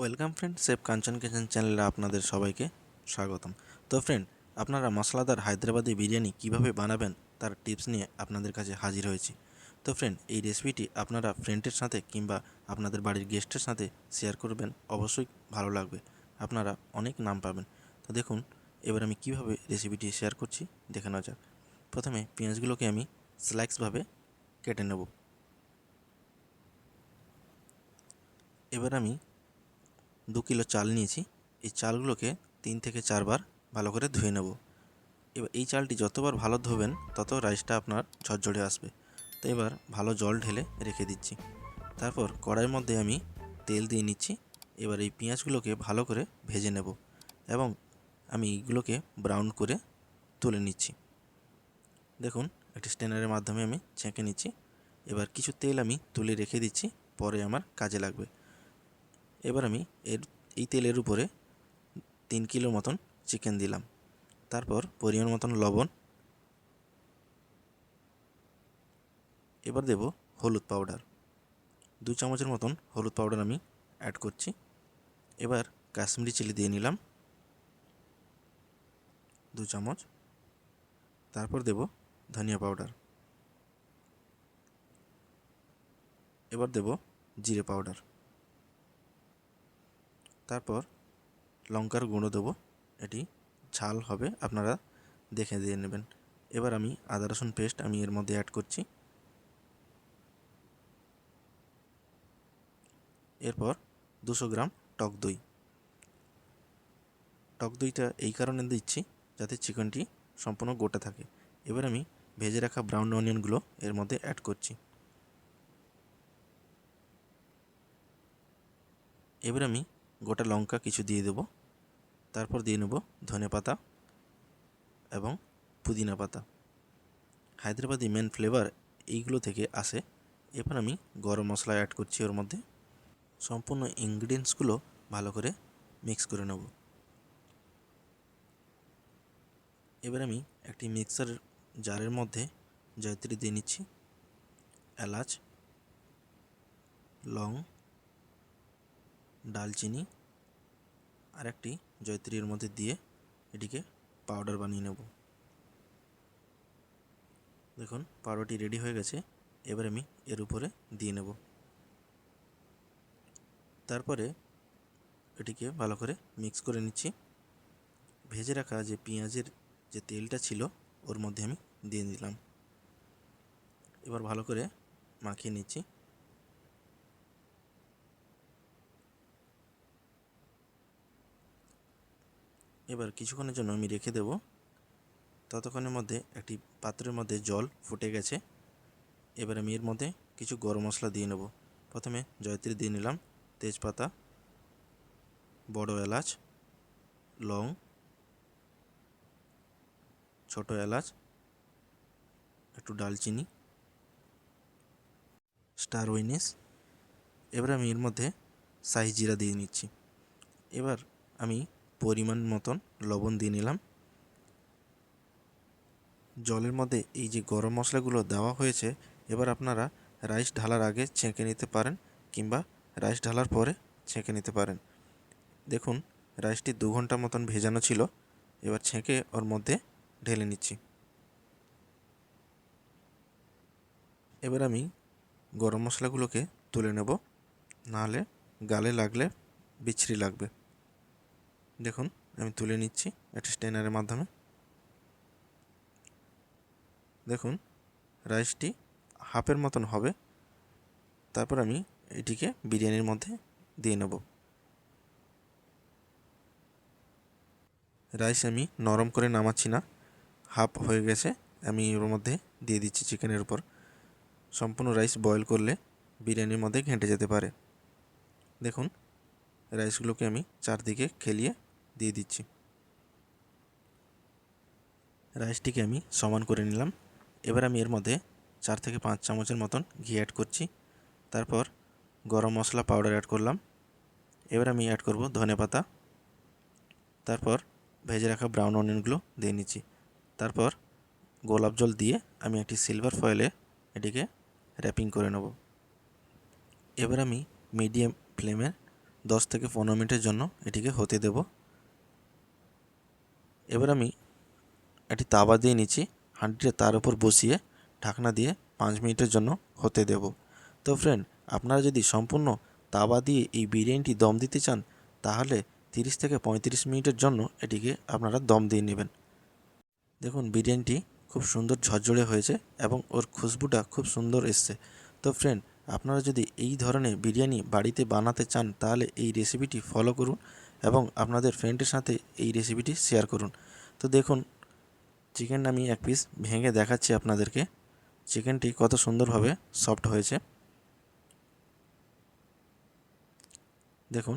Welcome friend, chef Kanchan kitchen চ্যানেলে আপনাদের সবাইকে স্বাগতম। তো ফ্রেন্ড, আপনারা মশলাদার হায়দ্রাবাদি বিরিয়ানি কীভাবে বানাবেন তার টিপস নিয়ে আপনাদের কাছে হাজির হয়েছি। তো ফ্রেন্ড, এই রেসিপিটি আপনারা ফ্রেন্ডের সাথে কিংবা আপনাদের বাড়ির গেস্টের সাথে শেয়ার করবেন, অবশ্যই ভালো লাগবে, আপনারা অনেক নাম পাবেন। তো দেখুন, এবার আমি কীভাবে রেসিপিটি শেয়ার করছি, দেখে নেওয়া যাক। প্রথমে পেঁয়াজগুলোকে আমি স্লাইসভাবে কেটে নেব। এবার আমি দু কিলো চাল নিয়েছি। এই চালগুলোকে তিন থেকে চারবার ভালো করে ধুয়ে নেব। এবার এই চালটি যতবার ভালো ধোবেন, তত রাইসটা আপনার ঝরঝরে আসবে। তো এবার ভালো জল ঢেলে রেখে দিচ্ছি। তারপর কড়াইয়ের মধ্যে আমি তেল দিয়ে নিচ্ছি। এবার এই পেঁয়াজগুলোকে ভালো করে ভেজে নেব এবং আমি এইগুলোকে ব্রাউন করে তুলে নিচ্ছি। দেখুন, একটি স্ট্যান্ডারের মাধ্যমে আমি ছেঁকে নিচ্ছি। এবার কিছু তেল আমি তুলে রেখে দিচ্ছি, পরে আমার কাজে লাগবে। এবার আমি এর, এই তেলের উপরে তিন কিলো মতন চিকেন দিলাম। তারপর পরিমাণ মতন লবণ। এবার দেব হলুদ পাউডার। দু চামচের মতন হলুদ পাউডার আমি অ্যাড করছি। এবার কাশ্মীরি চিলি দিয়ে নিলাম। দু চামচ। তারপর দেব ধনিয়া পাউডার। এবার দেব জিরে পাউডার। তারপর লঙ্কার গুঁড়ো দেবো। এটি ঝাল হবে, আপনারা দেখে দিয়ে নেবেন। এবার আমি আদা, রসুন পেস্ট আমি এর মধ্যে অ্যাড করছি। এরপর দুশো গ্রাম টক দই। টক দইটা এই কারণে দিচ্ছি যাতে চিকেনটি সম্পূর্ণ গোটা থাকে। এবার আমি ভেজে রাখা ব্রাউন অনিয়নগুলো এর মধ্যে অ্যাড করছি। এবার আমি গোটা লঙ্কা কিছু দিয়ে দেবো। তারপর দিয়ে নেব ধনে পাতা এবং পুদিনা পাতা। হায়দ্রাবাদি মেন ফ্লেভার এইগুলো থেকে আসে। এবার আমি গরম মশলা অ্যাড করছি ওর মধ্যে। সম্পূর্ণ ইনগ্রিডিয়েন্টসগুলো ভালো করে মিক্স করে নেব। এবার আমি একটি মিক্সার জারের মধ্যে জয়ত্রী দিয়ে নিচ্ছি। এলাচ, লং ডালচিনি আর একটি জয়ত্রীর মধ্যে দিয়ে এটিকে পাউডার বানিয়ে নেব। দেখুন পাউডারটি রেডি হয়ে গেছে। এবার আমি এর উপরে দিয়ে নেব। তারপরে এটিকে ভালো করে মিক্স করে নিচ্ছি। ভেজে রাখা যে পেঁয়াজের যে তেলটা ছিল, ওর মধ্যে আমি দিয়ে দিলাম। এবার ভালো করে মাখিয়ে নিচ্ছি। এবার কিছুক্ষণের জন্য আমি রেখে দেব। ততক্ষণের মধ্যে একটি পাত্রের মধ্যে জল ফুটে গেছে। এবার আমি এর মধ্যে কিছু গরম মশলা দিয়ে নেব। প্রথমে জয়ত্রী দিয়ে নিলাম তেজপাতা, বড় এলাচ, লং, ছোট এলাচ, একটু ডালচিনি, স্টার ওইনিস এবার আমি এর মধ্যে সাই জিরা দিয়ে নিচ্ছি। এবার আমি পরিমাণ মতন লবণ দিয়ে নিলাম। জলের মধ্যে এই যে গরম মশলাগুলো দেওয়া হয়েছে, এবার আপনারা রাইস ঢালার আগে ছেঁকে নিতে পারেন কিংবা রাইস ঢালার পরে ছেঁকে নিতে পারেন। দেখুন, রাইসটি দু ঘণ্টা মতন ভেজানো ছিল, এবার ছেঁকে ওর মধ্যে ঢেলে নিচ্ছি। এবার আমি গরম মশলাগুলোকে তুলে নেব, নাহলে গালে লাগলে বিচ্ছিরি লাগবে। দেখুন, আমি তুলে নিচ্ছি একটা স্টেনারের মাধ্যমে। দেখুন, রাইসটি হাফের মতন হবে। তারপর আমি এটিকে বিরিয়ানির মধ্যে দিয়ে নেব। রাইস আমি নরম করে নামাচ্ছি না। হাফ হয়ে গেছে, আমি ওর মধ্যে দিয়ে দিচ্ছি চিকেনের উপর। সম্পূর্ণ রাইস বয়েল করলে বিরিয়ানির মধ্যে ঘেঁটে যেতে পারে। দেখুন, রাইসগুলোকে আমি চারদিকে খেলিয়ে দিয়ে দিচ্ছি। রাইসটিকে আমি সমান করে নিলাম। এবার আমি এর মধ্যে চার থেকে পাঁচ চামচের মতন ঘি অ্যাড করছি। তারপর গরম মশলা পাউডার অ্যাড করলাম। এবার আমি অ্যাড করব ধনে পাতা। তারপর ভেজে রাখা ব্রাউন অনিয়নগুলো দিয়ে নিচ্ছি। তারপর গোলাপ জল দিয়ে আমি একটি সিলভার ফয়েলে এটিকে র্যাপিং করে নেব। এবার আমি মিডিয়াম ফ্লেমে দশ থেকে পনেরো মিনিটের জন্য এটিকে হতে দেব। এবার আমি একটি তাওয়া দিয়ে নিচ্ছি, হাঁড়িটা তার উপর বসিয়ে ঢাকনা দিয়ে পাঁচ মিনিটের জন্য হতে দেব। তো ফ্রেন্ড আপনারা যদি সম্পূর্ণ তাওয়া দিয়ে এই বিরিয়ানিটি দম দিতে চান, তাহলে তিরিশ থেকে পঁয়ত্রিশ মিনিটের জন্য এটিকে আপনারা দম দিয়ে নেবেন। দেখুন, বিরিয়ানিটি খুব সুন্দর ঝরঝরে হয়েছে এবং ওর খুশবুটা খুব সুন্দর এসছে। তো ফ্রেন্ড আপনারা যদি এই ধরনের বিরিয়ানি বাড়িতে বানাতে চান, তাহলে এই রেসিপিটি ফলো করুন। এবং আপনাদের ফ্রেন্ডের সাথে এই রেসিপিটি শেয়ার করুন। তো দেখুন চিকেনটা আমি এক পিস ভেঙে দেখাচ্ছি আপনাদেরকে। চিকেনটি কত সুন্দরভাবে সফট হয়েছে। দেখুন।